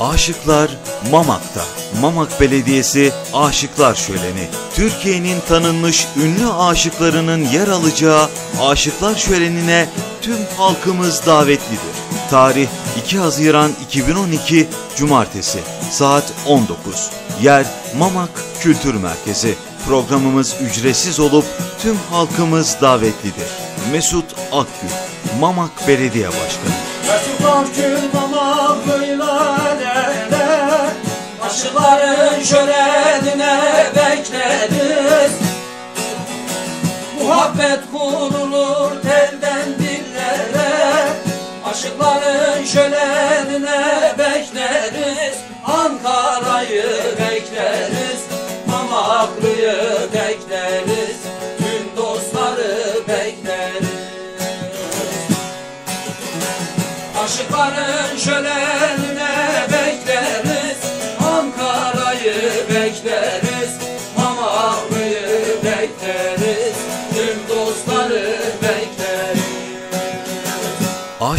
Aşıklar Mamak'ta. Mamak Belediyesi Aşıklar Şöleni. Türkiye'nin tanınmış ünlü aşıklarının yer alacağı Aşıklar Şöleni'ne tüm halkımız davetlidir. Tarih 2 Haziran 2012 Cumartesi saat 19. Yer Mamak Kültür Merkezi. Programımız ücretsiz olup tüm halkımız davetlidir. Mesut Akgül, Mamak Belediye Başkanı. Mesut Akgül mama hıylalere Aşıkların şölenine bekleriz Muhabbet kurulur telden dillere. Aşıkların şölenine bekleriz. Ankara'yı bekleriz. Mamaklı'yı bekleriz. Tüm dostları bekleriz. Aşıkların şölenine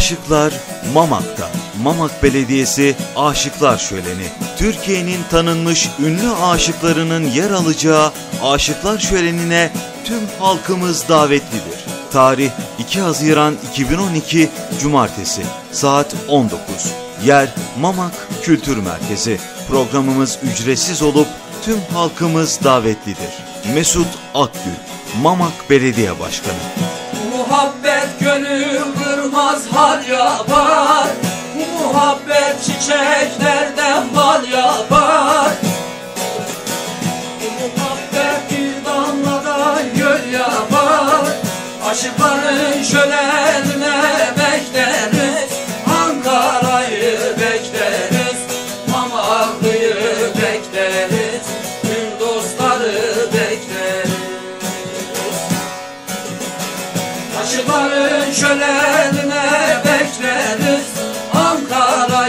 Aşıklar Mamak'ta. Mamak Belediyesi Aşıklar Şöleni. Türkiye'nin tanınmış ünlü aşıklarının yer alacağı Aşıklar Şöleni'ne tüm halkımız davetlidir. Tarih 2 Haziran 2012 Cumartesi saat 19. Yer Mamak Kültür Merkezi. Programımız ücretsiz olup tüm halkımız davetlidir. Mesut Akgül, Mamak Belediye Başkanı. Muhabbet gönül kırmaz hal yapar. Muhabbet çiçeklerden bal yapar. Muhabbet bir damladan göl yapar. Aşıkların şölenine bekleriz. Ankara'yı bekleriz. Mamaklı'yı bekleriz. Tüm dostları bekleriz. Aşıkların şölenine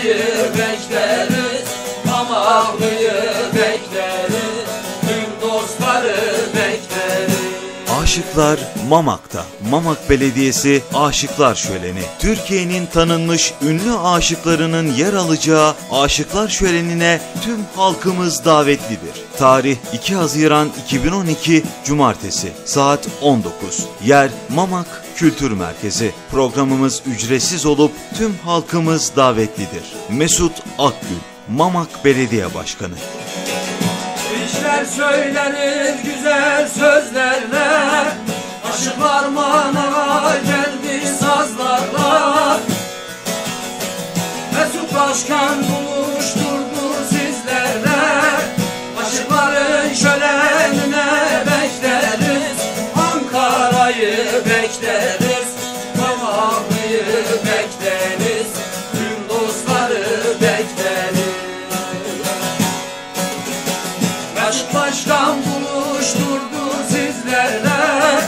Ankara'yı Aşıklar Mamak'ta. Mamak Belediyesi Aşıklar Şöleni. Türkiye'nin tanınmış ünlü aşıklarının yer alacağı Aşıklar Şöleni'ne tüm halkımız davetlidir. Tarih 2 Haziran 2012 Cumartesi saat 19. Yer Mamak Kültür Merkezi. Programımız ücretsiz olup tüm halkımız davetlidir. Mesut Akgül, Mamak Belediye Başkanı. İşler söylenir güzel sözlerle Aşıklar manava geldi sazlarla Mesut Başkan buluşturdu Aşık başkan buluşturdu sizlerle.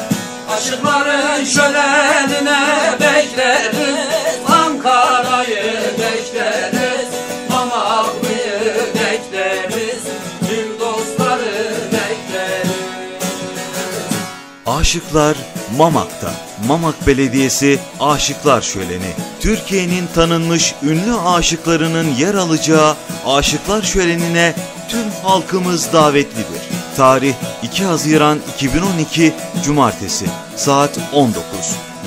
Aşıkların şölenine bekleriz. Ankara'yı bekleriz. Mamaklı'yı bekleriz. Tüm dostları bekleriz. Aşıklar Mamak'ta. Mamak Belediyesi Aşıklar Şöleni. Türkiye'nin tanınmış ünlü aşıklarının yer alacağı Aşıklar Şöleni'ne tüm halkımız davetlidir. Tarih 2 Haziran 2012 Cumartesi saat 19.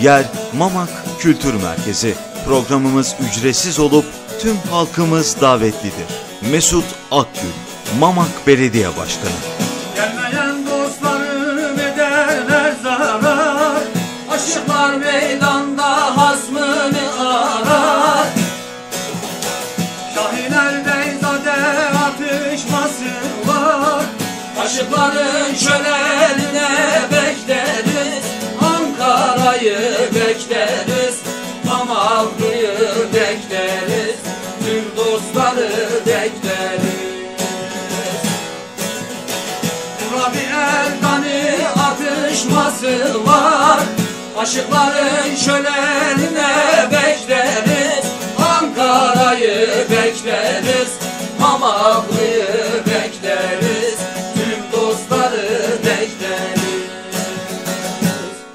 Yer Mamak Kültür Merkezi. Programımız ücretsiz olup tüm halkımız davetlidir. Mesut Akgül, Mamak Belediye Başkanı. Rabi Erkan'ı atışması var. Aşıkların şölenine bekleriz. Ankara'yı bekleriz. Mamaklı'yı bekleriz. Tüm dostları bekleriz.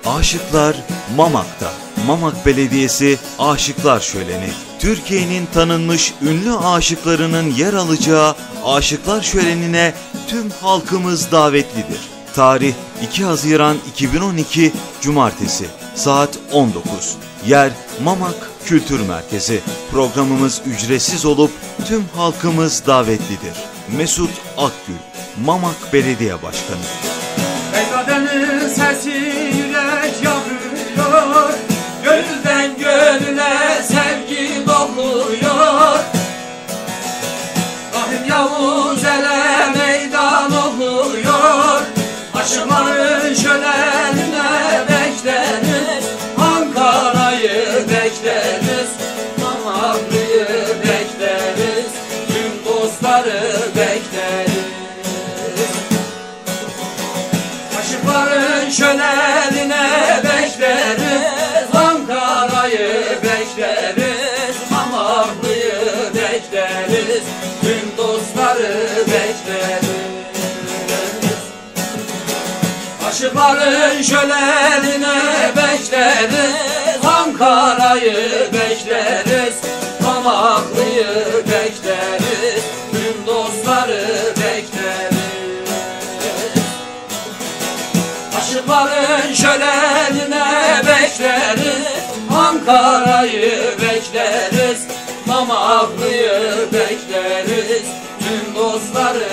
Aşıklar Mamak'ta. Mamak Belediyesi Aşıklar Şöleni. Türkiye'nin tanınmış ünlü aşıklarının yer alacağı Aşıklar Şöleni'ne tüm halkımız davetlidir. Tarih 2 Haziran 2012 Cumartesi saat 19. Yer Mamak Kültür Merkezi. Programımız ücretsiz olup tüm halkımız davetlidir. Mesut Akgül, Mamak Belediye Başkanı. Beyzadenin sesi Şölenine bekleriz Ankara'yı bekleriz Mamaklı'yı bekleriz Tüm dostları bekleriz. Aşıkların şölenine bekleriz Ankara'yı bekleriz Şölenine bekleriz Ankara'yı bekleriz Mamaklı'yı bekleriz Tüm dostları